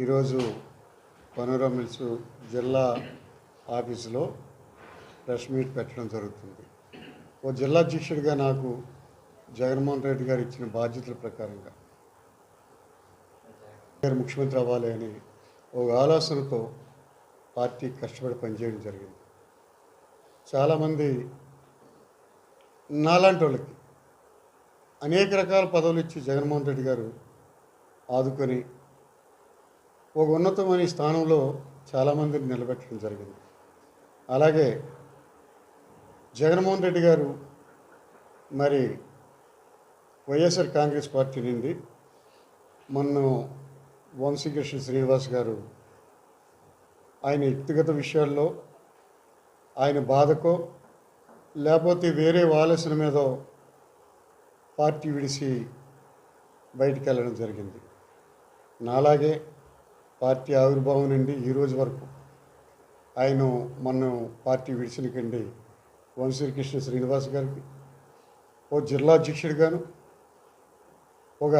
ఈరోజు పనోరా మిల్స్ జిల్లా ఆఫీసులో ప్రెస్ మీట్ పెట్టడం జరుగుతుంది. ఓ జిల్లా అధ్యక్షుడిగా నాకు జగన్మోహన్ రెడ్డి గారు ఇచ్చిన బాధ్యతల ప్రకారంగా గారు ముఖ్యమంత్రి అవ్వాలి అని ఒక ఆలోచనతో పార్టీ కష్టపడి పనిచేయడం జరిగింది. చాలామంది నాలాంటి వాళ్ళకి అనేక రకాల పదవులు ఇచ్చి జగన్మోహన్ రెడ్డి గారు ఆదుకొని ఒక ఉన్నతమైన స్థానంలో చాలామందిని నిలబెట్టడం జరిగింది. అలాగే జగన్మోహన్ రెడ్డి గారు మరి వైఎస్ఆర్ కాంగ్రెస్ పార్టీ నుండి మొన్న వంశీకృష్ణ శ్రీనివాస్ గారు ఆయన వ్యక్తిగత విషయాల్లో ఆయన బాధకో లేకపోతే వేరే ఆలోచన మీదో పార్టీ విడిసి బయటికి వెళ్ళడం జరిగింది. నాలాగే పార్టీ ఆవిర్భావం నుండి ఈ రోజు వరకు ఆయన మొన్న పార్టీ విడిచినకండి వంశీకృష్ణ శ్రీనివాస్ గారికి ఓ జిల్లా అధ్యక్షుడిగాను ఒక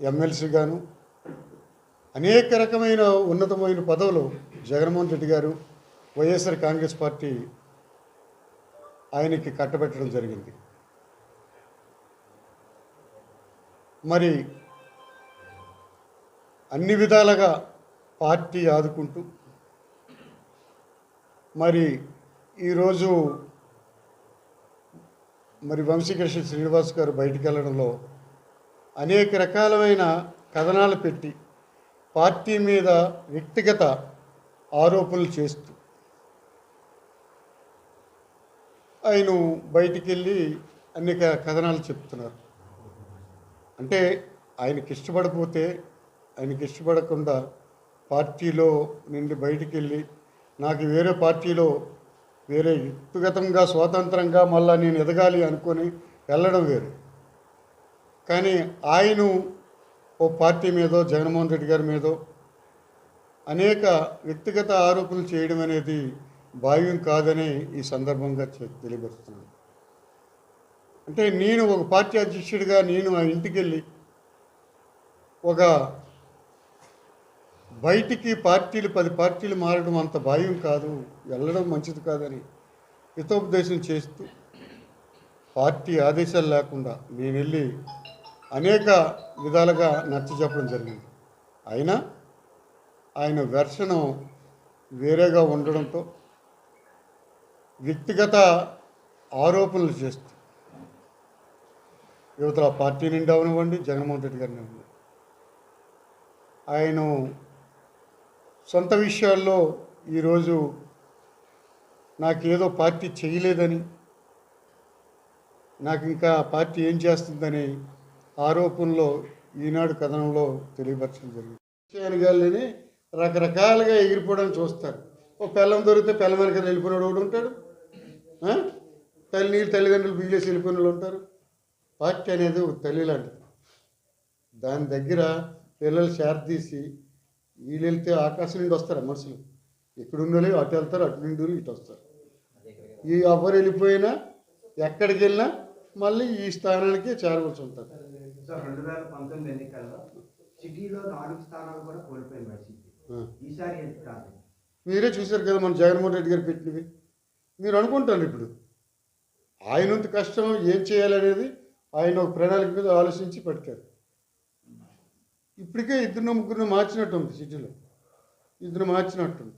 ఎమ్మెల్సీగాను అనేక రకమైన ఉన్నతమైన పదవులు జగన్మోహన్ రెడ్డి గారు వైఎస్ఆర్ కాంగ్రెస్ పార్టీ ఆయనకి కట్టబెట్టడం జరిగింది. మరి అన్ని విధాలుగా పార్టీ ఆదుకుంటూ. మరి ఈరోజు మరి వంశీకృష్ణ శ్రీనివాస్ గారు బయటికి వెళ్ళడంలో అనేక రకాలమైన కథనాలు పెట్టి పార్టీ మీద వ్యక్తిగత ఆరోపణలు చేస్తూ ఆయన బయటికి వెళ్ళి అనేక కథనాలు చెప్తున్నారు. అంటే ఆయనకి ఇష్టపడిపోతే ఆయనకి ఇష్టపడకుండా పార్టీలో నుండి బయటికి వెళ్ళి నాకు వేరే పార్టీలో వేరే వ్యక్తిగతంగా స్వాతంత్రంగా మళ్ళా నేను ఎదగాలి అనుకొని వెళ్ళడం వేరు. కానీ ఆయన ఓ పార్టీ మీదో జగన్మోహన్ రెడ్డి గారి మీదో అనేక వ్యక్తిగత ఆరోపణలు చేయడం అనేది భావ్యం కాదని ఈ సందర్భంగా తెలియపరుస్తున్నాను. అంటే నేను ఒక పార్టీ అధ్యక్షుడిగా నేను ఆ ఇంటికి వెళ్ళి ఒక బయటికి పార్టీలు పది పార్టీలు మారడం అంత భావ్యం కాదు. వెళ్ళడం మంచిది కాదని హితోపదేశం చేస్తూ పార్టీ ఆదేశాలు లేకుండా నేను వెళ్ళి అనేక విధాలుగా నచ్చ చెప్పడం జరిగింది. అయినా ఆయన వెర్షణం వేరేగా ఉండడంతో వ్యక్తిగత ఆరోపణలు చేస్తూ యువతల పార్టీ నుండి అవనివ్వండి జగన్మోహన్ రెడ్డి గారిని ఆయన సొంత విషయాల్లో ఈరోజు నాకేదో పార్టీ చేయలేదని నాకు ఇంకా పార్టీ ఏం చేస్తుందని ఆరోపణలో ఈనాడు కథనంలో తెలియపరచడం జరిగింది. విషయాన్ని గాలిని రకరకాలుగా ఎగిరిపోవడానికి చూస్తారు. ఓ పెళ్ళం దొరికితే పిల్లం వెనక వెళ్ళిపోయినాడు ఒకడు ఉంటాడు. తల్లి తల్లిదండ్రులు బిగిలేసి వెళ్ళిపోయిన వాళ్ళు ఉంటారు. పార్టీ అనేది ఒక తల్లి లాంటిది. దాని దగ్గర పిల్లలు షేర్ తీసి వీళ్ళు వెళ్తే ఆకాశం నుండి వస్తారు మనుషులు ఇక్కడ ఉన్న అటు వెళ్తారు అటు నుండి ఇటు వస్తారు. ఈ ఎవరు వెళ్ళిపోయినా ఎక్కడికి వెళ్ళినా మళ్ళీ ఈ స్థానానికి చేరవలసి ఉంటుంది. సార్ రెండు వేల పంతొమ్మిది ఎన్నికల్లో సిటీలో నాలుగు స్థానాలు కూడా కోల్పోయింది వైసీపీ ఆ. ఈసారి ఎందుకు కాదు మీరే చూశారు కదా మన జగన్మోహన్ రెడ్డి గారు పెట్టినవి. మీరు అనుకుంటారు ఇప్పుడు. ఆయనంత కష్టం ఏం చేయాలనేది ఆయన ఒక ప్రణాళిక మీద ఆలోచించి పెట్టారు ఇప్పటికే ఇద్దరు ముగ్గురు మార్చినట్టు ఉంది సిటీలో. ఇద్దరు మార్చినట్టుంది.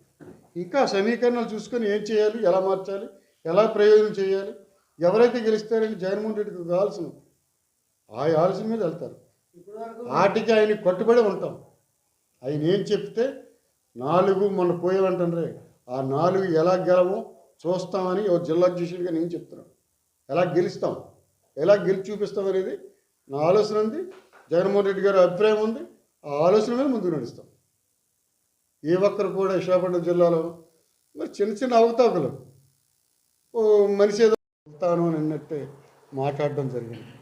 ఇంకా సమీకరణాలు చూసుకొని ఏం చేయాలి ఎలా మార్చాలి ఎలా ప్రయోజనం చేయాలి ఎవరైతే గెలుస్తారని జగన్మోహన్ రెడ్డికి కావాల్సిన ఆ ఆలోచన మీద వెళ్తారు. వాటికి ఆయన కట్టుబడి ఉంటాం. ఆయన ఏం చెప్తే నాలుగు మొన్న పోయామంటారే ఆ నాలుగు ఎలా గెలవో చూస్తామని ఓ జిల్లా అధ్యక్షుడిగా నేను చెప్తున్నాను. ఎలా గెలుస్తాం? ఎలా గెలిచి చూపిస్తాం అనేది నా ఆలోచన ఉంది. జగన్మోహన్ రెడ్డి గారి అభిప్రాయం ఉంది. ఆ ఆలోచన మీద ముందుకు నడుస్తాం. ఏ ఒక్కరు కూడా విశాఖపట్నం జిల్లాలో మరి చిన్న చిన్న అవతాకులు ఓ మనిషి ఏదో వెళ్తాను అని అన్నట్టే మాట్లాడడం జరిగింది.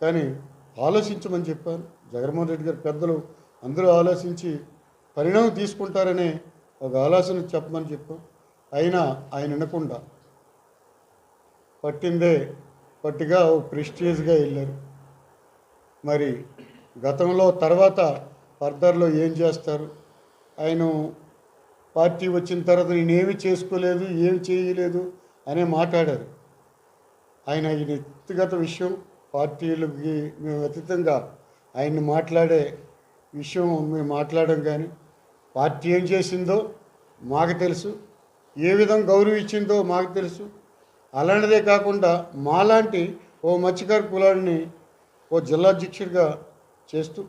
కానీ ఆలోచించమని చెప్పాను. జగన్మోహన్ రెడ్డి గారు పెద్దలు అందరూ ఆలోచించి పరిణామం తీసుకుంటారనే ఒక ఆలోచన చెప్పమని చెప్పాం. అయినా ఆయన వినకుండా పట్టిందే పట్టిగా ఓ ప్రెస్టీజ్గా వెళ్ళారు. మరి గతంలో తర్వాత ఫర్దర్లో ఏం చేస్తారు? ఆయన పార్టీ వచ్చిన తర్వాత నేనేమి చేసుకోలేదు ఏమి చేయలేదు అనే మాట్లాడారు. ఆయన ఈ వ్యక్తిగత విషయం పార్టీలకి మేము అతీతంగా ఆయన్ని మాట్లాడే విషయం మేము మాట్లాడడం కానీ పార్టీ ఏం చేసిందో మాకు తెలుసు ఏ విధంగా గౌరవం ఇచ్చిందో మాకు తెలుసు. అలాంటిదే కాకుండా మాలాంటి ఓ మత్స్యకారు కులాన్ని ఓ జిల్లా అధ్యక్షుడిగా చేస్తూ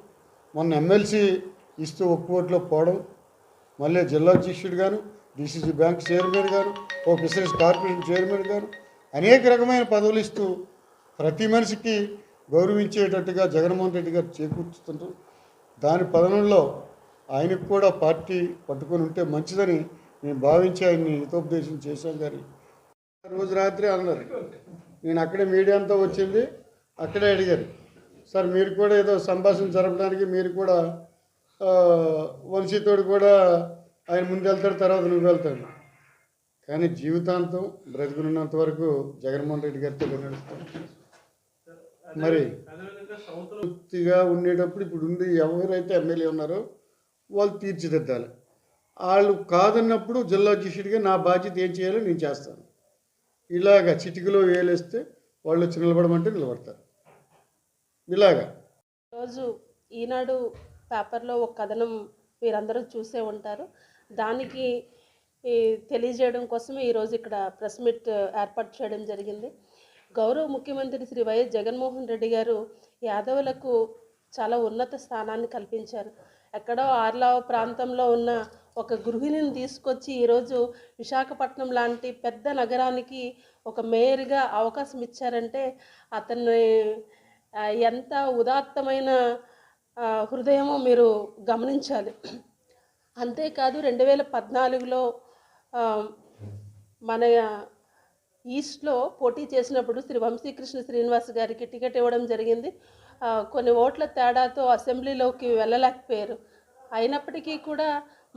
మొన్న ఎమ్మెల్సీ ఇస్తూ ఒక్క ఓట్లో పోవడం మళ్ళీ జిల్లా అధ్యక్షుడు గాను డిసిసి బ్యాంక్ చైర్మన్ గాను ఓ ఫిషరీస్ కార్పొరేషన్ చైర్మన్ గారు అనేక రకమైన పదవులు ఇస్తూ ప్రతి మనిషికి గౌరవించేటట్టుగా జగన్మోహన్ రెడ్డి గారు చేకూర్చుతుంటారు దాని పదనంలో ఆయనకు కూడా పార్టీ పట్టుకొని ఉంటే మంచిదని మేము భావించి ఆయన్ని హితోపదేశం చేశాం గారి రోజు రాత్రి అన్నారు. నేను అక్కడే మీడియా అంతా వచ్చింది అక్కడే అడిగారు. సార్ మీరు కూడా ఏదో సంభాషణ జరపడానికి మీరు కూడా వంశీతోడు కూడా ఆయన ముందు వెళ్తాడు తర్వాత నువ్వు వెళ్తాడు కానీ జీవితాంతం బ్రతుకున్నంత వరకు జగన్మోహన్ రెడ్డి గారితో నడుస్తాం మరి పూర్తిగా ఉండేటప్పుడు ఇప్పుడు ఉండి ఎవరైతే ఎమ్మెల్యే ఉన్నారో వాళ్ళు తీర్చిదిద్దాలి. వాళ్ళు కాదన్నప్పుడు జిల్లా అధ్యక్షుడిగా నా బాధ్యత ఏం చేయాలో నేను చేస్తాను. ఇలాగ చిటికలో వేలేస్తే వాళ్ళు వచ్చి నిలబడమంటే నిలబడతారు. ఇలాగా. రోజు ఈనాడు పేపర్లో ఒక కథనం మీరందరూ చూసే ఉంటారు. దానికి తెలియజేయడం కోసమే ఈరోజు ఇక్కడ ప్రెస్ మీట్ ఏర్పాటు చేయడం జరిగింది. గౌరవ ముఖ్యమంత్రి శ్రీ వైఎస్ జగన్మోహన్ రెడ్డి గారు యాదవులకు చాలా ఉన్నత స్థానాన్ని కల్పించారు. ఎక్కడో ఆర్లావ ప్రాంతంలో ఉన్న ఒక గృహిణిని తీసుకొచ్చి ఈరోజు విశాఖపట్నం లాంటి పెద్ద నగరానికి ఒక మేయర్గా అవకాశం ఇచ్చారంటే అతన్ని ఎంత ఉదాత్తమైన హృదయమో మీరు గమనించాలి. అంతేకాదు రెండు వేల పద్నాలుగులో మన ఈస్ట్లో పోటీ చేసినప్పుడు శ్రీ వంశీకృష్ణ శ్రీనివాస్ గారికి టికెట్ ఇవ్వడం జరిగింది. కొన్ని ఓట్ల తేడాతో అసెంబ్లీలోకి వెళ్ళలేకపోయారు. అయినప్పటికీ కూడా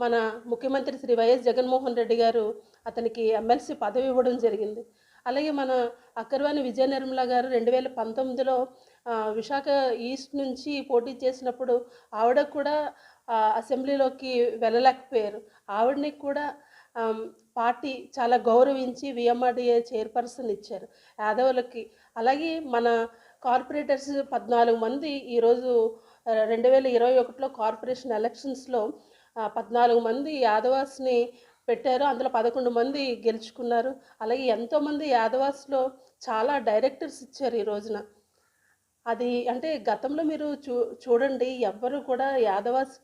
మన ముఖ్యమంత్రి శ్రీ వైఎస్ జగన్మోహన్ రెడ్డి గారు అతనికి ఎమ్మెల్సీ పదవి ఇవ్వడం జరిగింది. అలాగే మన అక్కర్వాణి విజయ నిర్మల గారు రెండు వేల పంతొమ్మిదిలో విశాఖ ఈస్ట్ నుంచి పోటీ చేసినప్పుడు ఆవిడ కూడా అసెంబ్లీలోకి వెళ్ళలేకపోయారు. ఆవిడని కూడా పార్టీ చాలా గౌరవించి విఎంఆర్డిఏ చైర్పర్సన్ ఇచ్చారు యాదవులకి. అలాగే మన కార్పొరేటర్స్ పద్నాలుగు మంది ఈరోజు రెండు వేల ఇరవై ఒకటిలో కార్పొరేషన్ ఎలక్షన్స్లో పద్నాలుగు మంది యాదవాస్ని పెట్టారు. అందులో పదకొండు మంది గెలుచుకున్నారు. అలాగే ఎంతోమంది యాదవాస్లో చాలా డైరెక్టర్స్ ఇచ్చారు ఈ రోజున. అది అంటే గతంలో మీరు చూ చూడండి ఎవ్వరు కూడా యాదవాస్కి